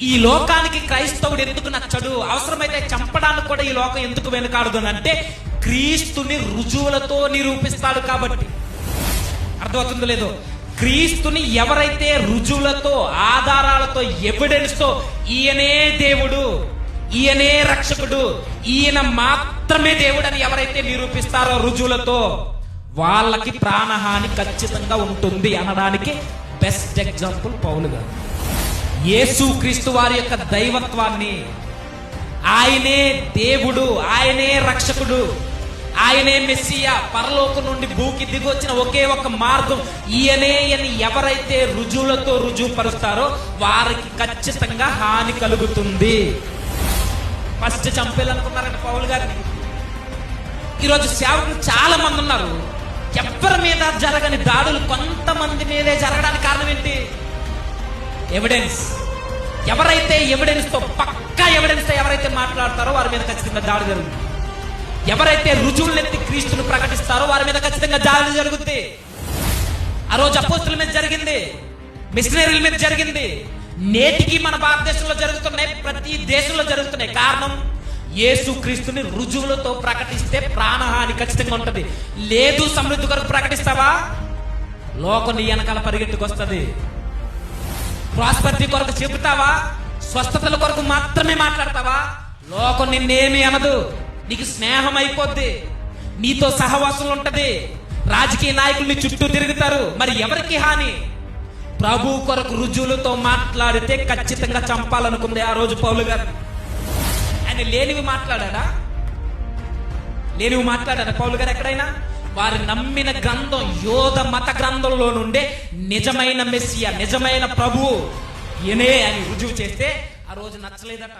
ఈ లోకానికి క్రైస్తవుడు ఎందుకు నచ్చడు అవసరమైతే చంపడానికి కూడా ఈ లోకం ఎందుకు వెనుకాడదు అని అంటే క్రీస్తుని రుజువులతో నిరూపిస్తాడు కాబట్టి. అర్థమవుతుందో లేదో? క్రీస్తుని ఎవరైతే రుజువులతో ఆధారాలతో ఎవిడెన్స్తో ఈయనే దేవుడు ఈయనే రక్షకుడు ఈయన మాత్రమే దేవుడు అని ఎవరైతే నిరూపిస్తారో రుజువులతో వాళ్ళకి ప్రాణహాని ఖచ్చితంగా ఉంటుంది అనడానికి బెస్ట్ ఎగ్జాంపుల్ పౌలు గారు. యేసు క్రీస్తు వారి యొక్క దైవత్వాన్ని ఆయనే దేవుడు ఆయనే రక్షకుడు ఆయనే మెస్సియా పరలోకం నుండి భూకి దిగొచ్చిన ఒకే ఒక మార్గం. ఈయనే అని ఎవరైతే రుజువులతో రుజువు పరుస్తారో వారికి ఖచ్చితంగా హాని కలుగుతుంది. ఫస్ట్ చంపేయాలనుకున్నారంటే పౌల్ గారిని. ఈరోజు సేవకులు చాలా మంది ఉన్నారు. ఎవరి మీద జరగని దాడులు కొంతమంది మీదే జరగడానికి కారణం ఏంటి? ఎవిడెన్స్ ఎవరైతే ఎవిడెన్స్తో పక్కా ఎవిడెన్స్తో ఎవరైతే మాట్లాడతారో వారి మీద ఖచ్చితంగా దాడి జరుగుతుంది ఎవరైతే రుజువులెత్తి క్రీస్తును ప్రకటిస్తారో వారి మీద ఖచ్చితంగా దాడి జరుగుద్ది. ఆ రోజు అపోస్తుల మీద జరిగింది. మిషనరీల మీద జరిగింది. నేటికి మన భారతదేశంలో జరుగుతున్నాయి ప్రతి దేశంలో జరుగుతున్నాయి. కారణం యేసు క్రీస్తుని రుజువులతో ప్రకటిస్తే ప్రాణహాని ఖచ్చితంగా ఉంటుంది. లేదు సమృద్ధి కొరకు ప్రకటిస్తావా? లోకం నీ వెనకాల పరిగెత్తుకొస్తుంది. ప్రాస్పర్టీ కొరకు చెబుతావా? స్వస్థతల కొరకు మాత్రమే మాట్లాడతావా? లోకం నిన్నేమి అనదు. నీకు స్నేహం అయిపోద్ది. నీతో సహవాసం ఉంటది. రాజకీయ నాయకులు చుట్టూ తిరుగుతారు. మరి ఎవరికి హాని? ప్రభు కొరకు రుజువులతో మాట్లాడితే ఖచ్చితంగా చంపాలనుకుంది ఆ రోజు పౌలు గారు. ఆయన లేనివి మాట్లాడా లేనివి మాట్లాడారా పౌలు గారు ఎక్కడైనా? వారు నమ్మిన గ్రంథం యోధ మత గ్రంథంలో నుండే నిజమైన మెస్సియా నిజమైన ప్రభువు ఈయనే అని రుజువు చేస్తే ఆ రోజు నచ్చలేదట.